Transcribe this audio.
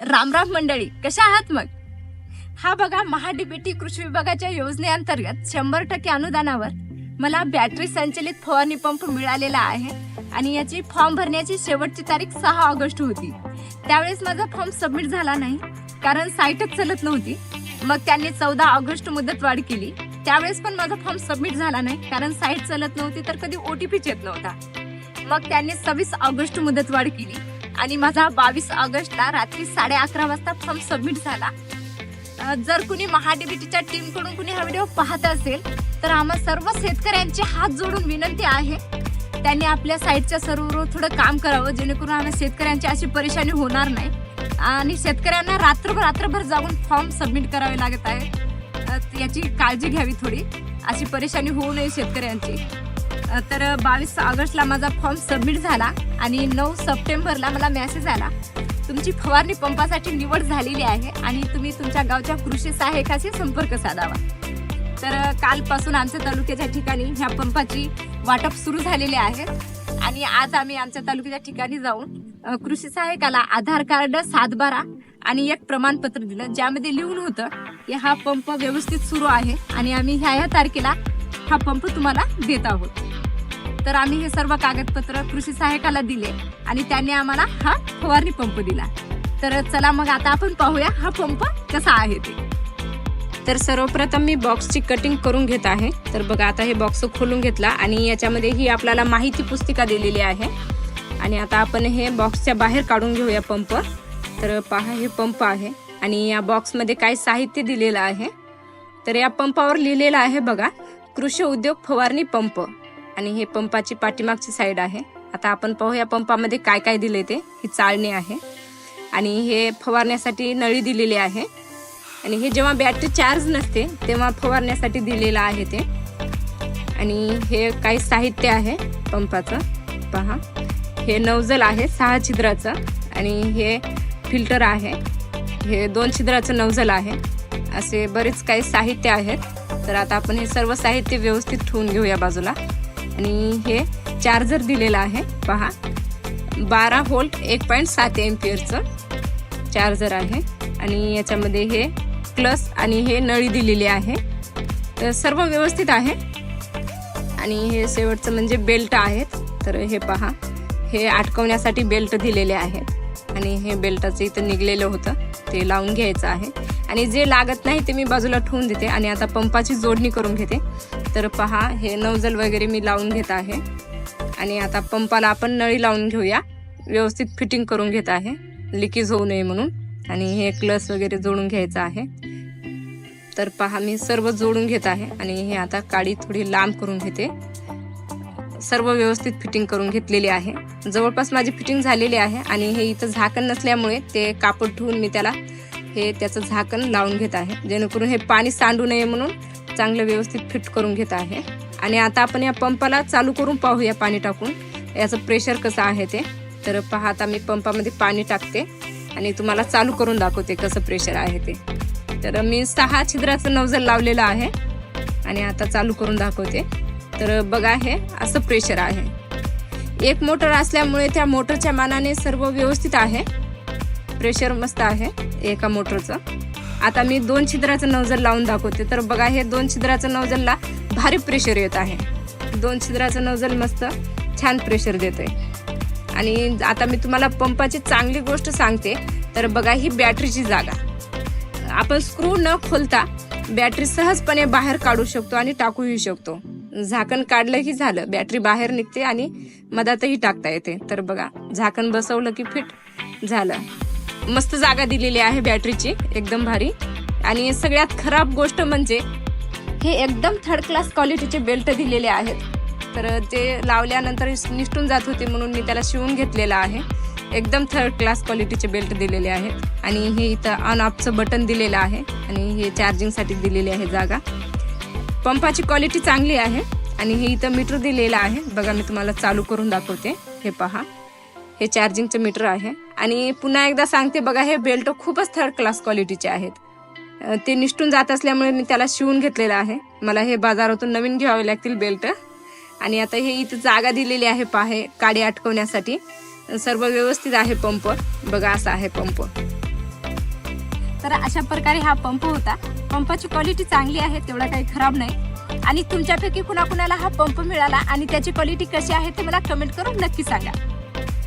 रामराम मंडळी कशा आहात मग? हा बघा महाडीबीटी कृषी विभागाच्या योजनेअंतर्गत शंभर टक्के अनुदानावर मला बॅटरी संचलित फवारणी पंप मिळालेला आहे आणि याची फॉर्म भरण्याची शेवटची तारीख सहा ऑगस्ट होती. त्यावेळेस माझा फॉर्म सबमिट झाला नाही कारण साईटच चलत नव्हती. मग त्यांनी चौदा ऑगस्ट मुदत वाढ केली. त्यावेळेस पण माझा फॉर्म सबमिट झाला नाही कारण साईट चलत नव्हती तर कधी ओ टी पीच येत नव्हता. मग त्यांनी सव्वीस ऑगस्ट मुदत वाढ केली. आणि माझा बावीस ऑगस्टला रात्री साडे अकरा वाजता फॉर्म सबमिट झाला. जर कुणी महाडीबीटीच्या टीमकडून कुणी हा व्हिडिओ पाहत असेल तर आम्हा सर्व शेतकऱ्यांचे हात जोडून विनंती आहे त्यांनी आपल्या साईडच्या सर्व्हरवर थोडं काम करावं जेणेकरून आम्ही शेतकऱ्यांची अशी परेशानी होणार नाही. आणि शेतकऱ्यांना रात्रभर रात्रभर जाऊन फॉर्म सबमिट करावे लागत आहे. याची काळजी घ्यावी थोडी. अशी परेशानी होऊ नये शेतकऱ्यांची. तर बावीस ऑगस्टला माझा फॉर्म सबमिट झाला आणि नऊ सप्टेंबरला मला मेसेज आला. तुमची फवारणी पंपासाठी निवड झालेली आहे आणि तुम्ही तुमच्या गावच्या कृषी सहाय्यकाशी संपर्क साधावा. तर कालपासून आमच्या तालुक्याच्या ठिकाणी ह्या पंपाची वाटप सुरू झालेली आहे आणि आज आम्ही आमच्या तालुक्याच्या ठिकाणी जाऊन कृषी सहाय्यकाला आधार कार्ड सातबारा आणि एक प्रमाणपत्र दिलं ज्यामध्ये लिहून होतं की हा पंप व्यवस्थित सुरू आहे आणि आम्ही ह्या ह्या तारखेला हा पंप तुम्हाला देत आहोत. तर आम्ही हे सर्व कागदपत्र कृषी सहाय्यकाला दिले आणि त्यांनी आम्हाला हा फवारणी पंप दिला. तर चला मग आता आपण पाहूया हा पंप कसा आहे ते. तर सर्वप्रथम मी बॉक्सची कटिंग करून घेत आहे. तर बघा आता हे बॉक्स खोलून घेतला आणि याच्यामध्ये ही आपल्याला माहिती पुस्तिका दिलेली आहे. आणि आता आपण हे बॉक्सच्या बाहेर काढून घेऊया पंप. तर पहा हे पंप आहे आणि या बॉक्समध्ये काय साहित्य दिलेलं आहे. तर या पंपावर लिहिलेलं आहे बघा कृषी उद्योग फवारणी पंप. आणि हे पंपाची पाठीमागची साईड आहे. आता आपण पाहू या पंपामध्ये काय काय दिले ते. ही चाळणी आहे. आणि हे फवारण्यासाठी नळी दिलेली आहे. आणि हे जेव्हा बॅटरी चार्ज नसते तेव्हा फवारण्यासाठी दिलेलं आहे ते. आणि हे काही साहित्य आहे पंपाचं. पहा. हे नवजल आहे सहा छिद्राचं. आणि हे फिल्टर आहे. हे दोन छिद्राचं नवजल आहे. असे बरेच काही साहित्य आहेत. तर आता आपण हे सर्व साहित्य व्यवस्थित ठेवून घेऊया बाजूला. आणि हे चार्जर दिलेलं आहे. पहा. बारा व्होल्ट एक पॉईंट सात एम्पियरचं चार्जर आहे. आणि याच्यामध्ये हे प्लस आणि हे नळी दिलेली आहे. तर सर्व व्यवस्थित आहे. आणि हे शेवटचं म्हणजे बेल्ट आहेत. तर हे पहा. हे अटकवण्यासाठी बेल्ट दिलेले आहेत. आणि हे बेल्टाचं इथं निघलेलं होतं. ते लावून घ्यायचं आहे. आणि जे लागत नाही ते मी बाजूला ठेवून देते. आणि आता पंपाची जोडणी करून घेते. तर पहा हे नवजल वगैरे मी लावून घेत आहे. आणि आता पंपाला आपण नळी लावून घेऊया. व्यवस्थित फिटिंग करून घेत आहे. लिकेज होऊ नये म्हणून. आणि हे क्लस वगैरे जोडून घ्यायचं आहे. तर पहा मी सर्व जोडून घेत आहे. आणि हे आता काडी थोडी लांब करून घेते. सर्व व्यवस्थित फिटिंग करून घेतलेली आहे. जवळपास माझी फिटिंग झालेली आहे. आणि हे इथं झाकण नसल्यामुळे ते कापड ठेवून मी त्याला हे त्याचं झाकण लावून घेत आहे. जेणेकरून हे पाणी सांडू नये म्हणून चांगलं व्यवस्थित फिट करून घेत आहे. आणि आता आपण या पंपाला चालू करून पाहूया पाणी टाकून. याचं प्रेशर कसं आहे ते. तर पहा आता मी पंपामध्ये पाणी टाकते. आणि तुम्हाला चालू करून दाखवते कसं प्रेशर आहे ते. तर मी सहा छिद्राचं नवजल लावलेलं आहे. आणि आता चालू करून दाखवते. तर बघा हे असं प्रेशर आहे. एक मोटर असल्यामुळे त्या मोटरच्या मानाने सर्व व्यवस्थित आहे. प्रेशर मस्त आहे एका मोटरचं. आता मी दोन छिद्राचं नवजल लावून दाखवते. तर बघा हे दोन छिद्राचं नवजलला भारी प्रेशर येत आहे. दोन छिद्राचं नवजल मस्त छान प्रेशर देते आणि आता मी तुम्हाला पंपाची चांगली गोष्ट सांगते. तर बघा ही बॅटरीची जागा. आपण स्क्रू न खोलता बॅटरी सहजपणे बाहेर काढू शकतो आणि टाकूही शकतो. झाकण काढलं की झालं बॅटरी बाहेर निघते आणि मधातही टाकता येते. तर बघा झाकण बसवलं की फिट झालं. मस्त जागा दिलेली आहे बॅटरीची एकदम भारी. आणि सगळ्यात खराब गोष्ट म्हणजे हे एकदम थर्ड क्लास क्वालिटीचे बेल्ट दिलेले आहेत. तर ते लावल्यानंतर निष्ठून जात होते म्हणून मी त्याला शिवून घेतलेलं आहे. एकदम थर्ड क्लास क्वालिटीचे बेल्ट दिलेले आहेत. आणि हे इथं ऑन ऑफचं बटन दिलेलं आहे. आणि हे चार्जिंगसाठी दिलेली आहे जागा. पंपाची क्वालिटी चांगली आहे. आणि हे इथं मीटर दिलेलं आहे. बघा मी तुम्हाला चालू करून दाखवते. हे पहा. हे चार्जिंगचं मीटर आहे. आणि पुन्हा एकदा सांगते बघा हे बेल्ट खूपच थर्ड क्लास क्वालिटीचे आहेत. ते निष्ठून जात असल्यामुळे मी त्याला शिवून घेतलेलं आहे. मला हे बाजारातून नवीन घ्यावे लागतील बेल्ट. आणि आता हे इथं जागा दिलेली आहे पाहे काडी अटकवण्यासाठी सर्व व्यवस्थित आहे पंप. बघा असा आहे पंप. तर अशा प्रकारे हा पंप होता. पंपाची क्वालिटी चांगली आहे तेवढा काही खराब नाही. आणि तुमच्यापैकी कुणाकुणाला हा पंप मिळाला आणि त्याची क्वालिटी कशी आहे ते मला कमेंट करून नक्की सांगा.